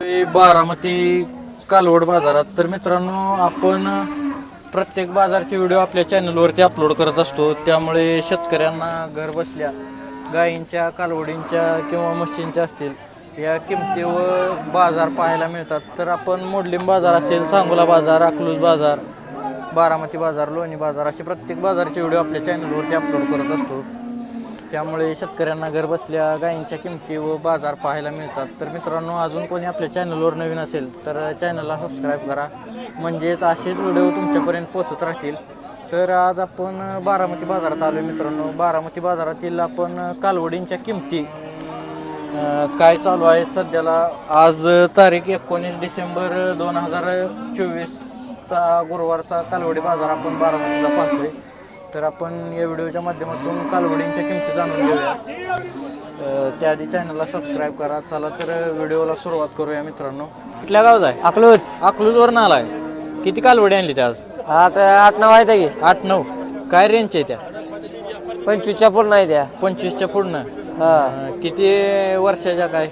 बारामती कालवड बाजारात. तर मित्रांनो आपण प्रत्येक बाजारचे व्हिडिओ आपल्या चॅनलवरती अपलोड करत असतो. त्यामुळे शेतकऱ्यांना घर बसल्या गायींच्या कालवडींच्या किंवा म्हशींच्या असतील या किमती व बाजार पाहायला मिळतात. तर आपण मोडलिंब बाजार असेल सांगोला बाजार अकलूज बाजार बारामती बाजार लोणी बाजार असे प्रत्येक बाजारचे व्हिडिओ आपल्या चॅनलवरती अपलोड करत असतो. त्यामुळे शेतकऱ्यांना घरबसल्या गायींच्या किमती व बाजार पाहायला मिळतात. तर मित्रांनो अजून कोणी आपल्या चॅनलवर नवीन असेल तर चॅनलला सबस्क्राईब करा. म्हणजेच असेच व्हिडिओ तुमच्यापर्यंत पोचत राहतील. तर आज आपण बारामती बाजारात आलो मित्रांनो. बारामती बाजारातील आपण कालवडींच्या किमती काय चालू आहे सध्याला? आज तारीख एकोणीस डिसेंबर दोन हजार चोवीसचा गुरुवारचा कालवडी बाजार आपण बारामतीला पाहतोय. तर आपण या व्हिडिओच्या माध्यमातून कालवडींच्या किमती जाणून घेऊया. अं, त्याआधी चॅनलला सबस्क्राईब करा. चला तर व्हिडिओला सुरुवात करूया मित्रांनो. कुठल्या गावात आहे? अकलूज. अकलूजवरून आलाय. किती कालवडी आणली त्या आज? आता आठ नऊ आहेत की. आठ नऊ. काय रेंज आहे त्या? पंचवीसच्या पूर्ण आहे त्या. पंचवीसच्या पूर्ण हा. किती वर्षाच्या काय?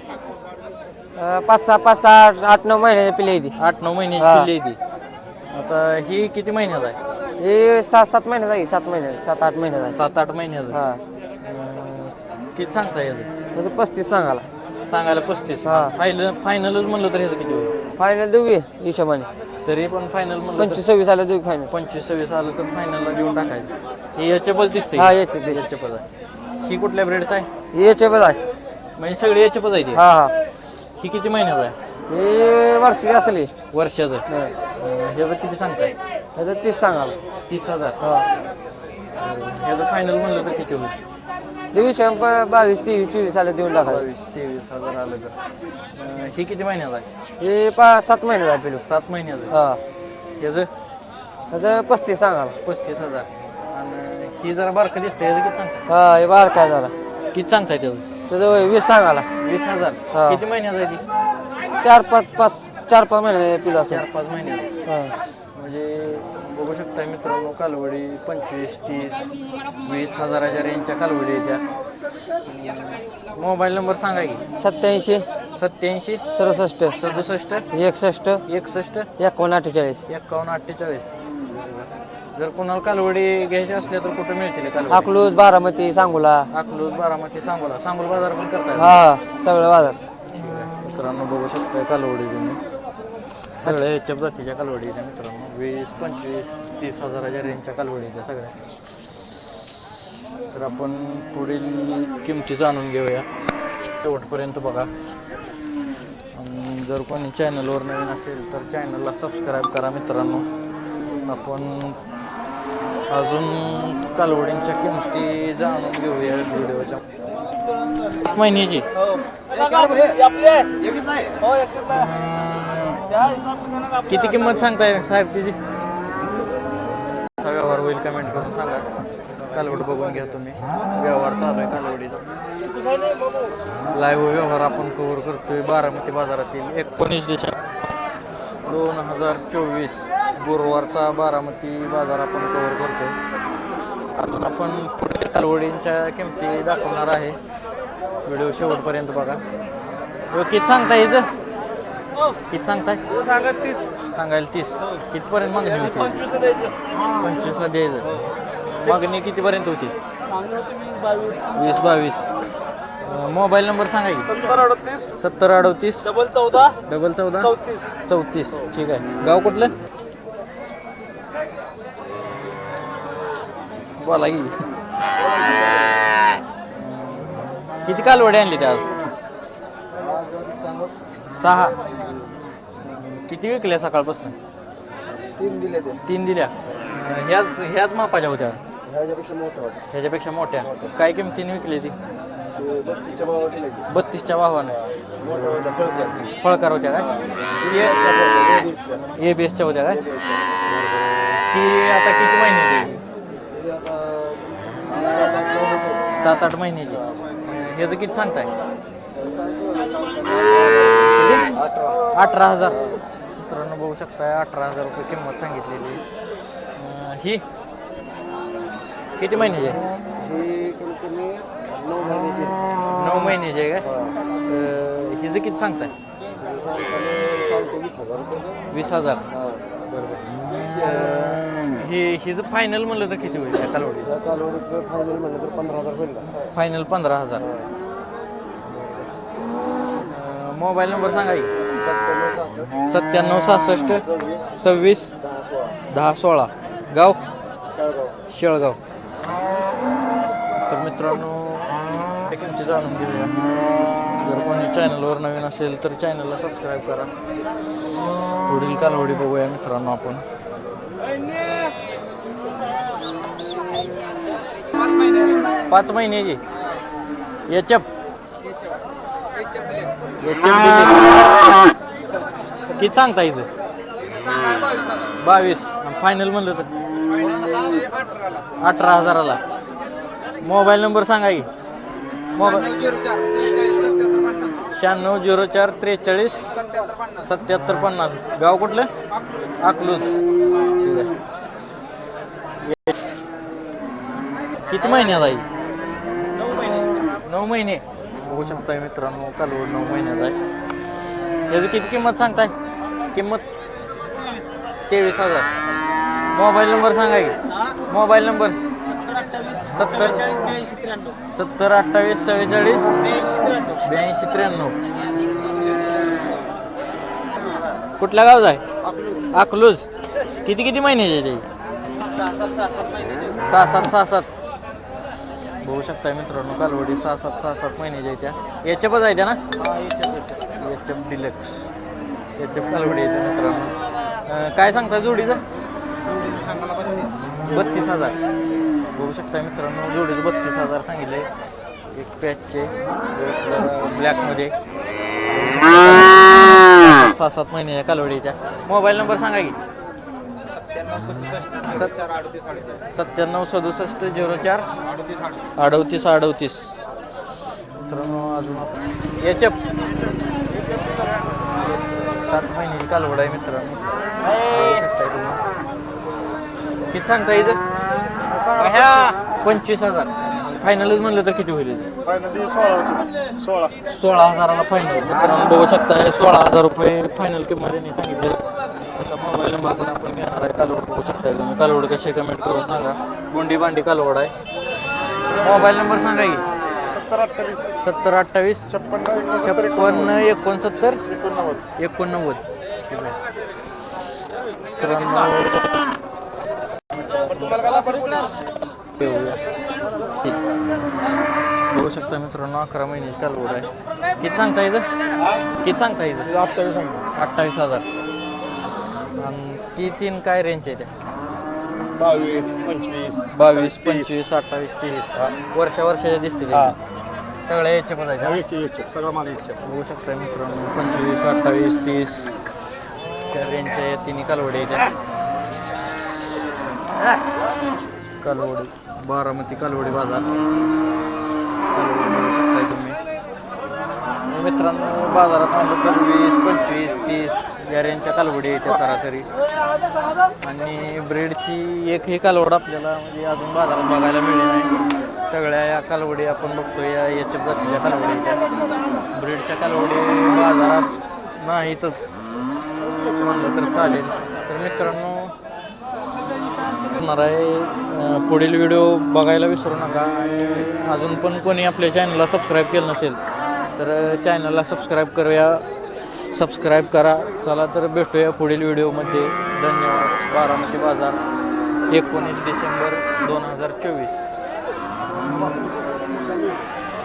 अं, पाच सहा पाच सहा आठ आठ नऊ महिन्याची पिल्ली आहे ती. आठ नऊ महिन्याची. पिल्ली आहे ती. आता ही किती महिन्यात आहे? हे सात सात महिन्यात आहे सात महिन्यात सात आठ महिन्यात आहे सात आठ महिन्यात हा. किती सांगता याचं तसं पस्तीस सांगाला सांगायला पस्तीस. हा. फायनल फायनलच म्हणलं तर ह्याचं किती होईल? फायनल देऊ की हिशोबाने. तरी पण फायनल म्हणलं पंचवीस सव्वीस आला देऊ फायनल पंचवीस सव्वीस आलं तर फायनलला देऊन टाकायचं. हे याच्यापच दिसते हा याचे ते याच्यापच आहे ही कुठल्या ब्रेडचं आहे? याचे पण आहे. म्हणजे सगळे याच्यापच आहे ती? हा हा. ही किती महिन्याचं आहे? हे वर्षाची असली. वर्षाचं. ह्याचं किती सांगताय? त्याचं तीस सांगाला. तीस हजार. हा. ह्याचं फायनल म्हणलं तर किती होईल? प- बावीस तेवीस चोवीस आला देऊन टाकायचं बावीस तेवीस हजार आलं तर. अं, ही किती महिन्याचं आहे? हे पाच सात महिन्यात आहे पिलू. सात महिन्याचं हा. आहे. ह्याचं त्याचं पस्तीस सांगाला. पस्तीस हजार. आणि ही जरा बारकं दिसते ह्याचं किती सांगताय? हा हे बार काय झाला किती सांगताय त्याचं? त्याचं वय वीस सांगाला वीस हजार. हा. किती महिन्याचं आहे ती? चार पाच पाच. चार पाच महिने पिलो असं. चार पाच महिन्याचं हा. म्हणजे बघू शकता मित्रांनो कालवडी पंचवीस तीस वीस हजाराच्या रेंजच्या कालवडी याच्या मोबाईल नंबर सांगा की. सत्याऐंशी. सत्याऐंशी. सदुसष्ट. सदुसष्ट. एकसष्ट. एकसष्ट. एकोण अठ्ठेचाळीस. एक्कावन्न अठ्ठेचाळीस. जर कोणाला कालवडी घ्यायची असल्या तर कुठं मिळतील कालवडी? अकलूज बारामती सांगोला. अकलूज बारामती सांगोला. सांगोल बाजार पण करताय? हा सगळं बाजार. मित्रांनो बघू शकताय कालवडी तुम्ही. सगळ्या याच्या जातीच्या कालवडी आहेत मित्रांनो. वीस पंचवीस तीस हजाराच्या रेंजच्या कालवडी आहेत सगळ्या. तर आपण पुढील किमती जाणून घेऊया. शेवटपर्यंत बघा. जर कोणी चॅनलवर नवीन असेल तर चॅनलला सबस्क्राईब करा मित्रांनो. आपण अजून कालवडींच्या किमती जाणून घेऊया व्हिडिओच्या. महिन्याची. किती किंमत सांगताय साहेब तिची? व्यवहार होईल कमेंट करून सांगा. कालवड बघून घ्या तुम्ही. व्यवहार चालू आहे कालवडीचा. लाईव्ह व्यवहार आपण कव्हर करतोय बारामती बाजारातील एकोणीस डिसेंबर दोन हजार चोवीस. गुरुवारचा बारामती बाजार आपण कव्हर करतोय. अजून आपण पुढे कालवडींच्या किमती दाखवणार आहे. व्हिडिओ शेवटपर्यंत बघा. ओके सांगता येतं? किती सांगताय? सांगताय सांगायला तीस. कितीपर्यंत मागणी होती? पंचवीसला द्यायचं. मागणी कितीपर्यंत होती? वीस बावीस. मोबाईल नंबर सांगा की. सत्तर अडतीस. डबल चौदा. डबल चौदा. चौतीस. चौतीस. ठीक आहे. गाव कुठलं? बोला की किती कालवडी आणली त्या आज? सहा. किती विकल्या सकाळपासून? तीन दिले ते. तीन दिल्या. ह्याच ह्याच मापाच्या होत्या. ह्याच्यापेक्षा मोठं होतं ह्याच्यापेक्षा मोठ्या. काय किमतीने विकली ती? बत्तीसच्या भावा दिले ते. बत्तीसच्या भावानं. मोठं होतं फळक्यात फळकार होत्या काय? ए बी एसच्या होत्या काय? ती आता किती महिन्याची सात आठ महिन्याची. ह्याचं किती सांगताय? अठरा हजार. मित्रांनो बघू शकताय अठरा हजार रुपये किंमत सांगितलेली. ही? किती महिन्याची आहे? नऊ महिन्याची आहे अं, हिचं किती सांगताय? वीस हजार. अं, हे हिचं फायनल म्हणलं तर किती होईल? कालवडी फायनल म्हणलं तर पंधरा हजार होईल फायनल पंधरा हजार. मोबाईल नंबर सांगा की. सत्त्याण्णव सहासष्ट सव्वीस दहा सोळा. गाव? शेळगाव. तर मित्रांनो किमती जाणून घेऊया. जर कोणी चॅनलवर नवीन असेल तर चॅनलला सबस्क्राईब करा. पुढील कालवडी बघूया मित्रांनो आपण. पाच महिन्याची याच्या किती सांगता इथं? बावीस. फायनल म्हणलं तर? अठरा हजाराला. मोबाईल नंबर सांगा की. मोबाईल शहाण्णव झिरो चार त्रेचाळीस सत्याहत्तर पन्नास. गाव कुठलं? अकलूज. ठीक आहे. Yes. किती महिन्यात आहे? नऊ महिने. बघू शकताय मित्रांनो कालवड नऊ महिन्यात आहे. याची किती किंमत सांगताय? किंमत? तेवीस हजार. मोबाईल नंबर सांगा की? Mobile number? सत्तर सत्तर? अठ्ठावीस चव्वेचाळीस? ब्याऐंशी त्र्याण्णव. कुठल्या गावचा आहे? अकलूज. किती किती महिन्याचे ते? सहा सात सहा सात. बघू शकताय मित्रांनो कालवडी सहा सात सहा सात महिन्याच्या त्या. याच्या पण आहे त्या ना? याच्या डिलक्स याच्या कालवडी आहेत मित्रांनो. काय सांगता जोडीचं? बत्तीस. हजार. बघू शकता मित्रांनो जोडीचं बत्तीस हजार सांगितले एक पॅचचे एक ब्लॅकमध्ये सहा सात महिन्याच्या कालवडी त्या. मोबाईल नंबर सांगा की. सत्त्याण्णव सदुसष्ट झिरो चार. अडतीस अडतीस. मित्रांनो याच्या सात महिन्याची कालवड आहे मित्रांनो. किती सांगता इथं? पंचवीस हजार. फायनलच म्हणलं तर किती होईल? सोळा सोळा. हजाराला फायनल मित्रांनो बघू शकता सोळा हजार रुपये फायनल किंमत सांगितले नंबर पण आपण घेणार आहे कालवड बघू शकता तुम्ही. कालवड कशी कमेंट करून सांगा. गुंडी बांडी कालवड आहे. मोबाईल नंबर सांगा की. सत्तर अठ्ठावीस. सत्तर अठ्ठावीस. छप्पन्न छप्पन्न एकोणसत्तर. एकोणनव्वद. ठीक आहे. बघू शकता मित्रांनो अकरा महिन्याची कालवड आहे. किती सांगता इथं? किती सांगता इथं? अठ्ठावीस सांगा अठ्ठावीस हजार. आणि ती तीन काय रेंज आहे त्या? बावीस पंचवीस. बावीस पंचवीस अठ्ठावीस तीस. वर्षा वर्षाच्या दिसते ते. हा. सगळ्या याचे पण आहेत हा? याचे याचे. सगळं मला इच्छा बघू शकता मित्रांनो पंचवीस अठ्ठावीस तीस. त्या रेंजच्या या तिन्ही कालवडी आहेत. त्या. कालवडी बारामती कालवडी बाजार. कालवडी बघू शकताय तुम्ही. मित्रांनो बाजारात म्हणलं तर वीस पंचवीस तीस. या रेंजच्या कालवडी आहेत सरासरी. आणि ब्रेडची एकही कालवड आपल्याला म्हणजे अजून बाजारात बघायला मिळली नाही सगळ्या या कालवडी आपण बघतो या याच्या जातीच्या कालवडीच्या. ब्रेडच्या कालवडी बाजारात नाहीतच. म्हणलं तर चालेल. तर मित्रांनो होणार आहे पुढील व्हिडिओ बघायला विसरू नका. अजून पण कोणी आपल्या चॅनलला सबस्क्राईब केलं नसेल तर चॅनलला सबस्क्राईब करूया. सबस्क्राईब करा. चला तर भेटूया पुढील व्हिडिओमध्ये. धन्यवाद. बारामती बाजार एकोणीस डिसेंबर दोन हजार चोवीस.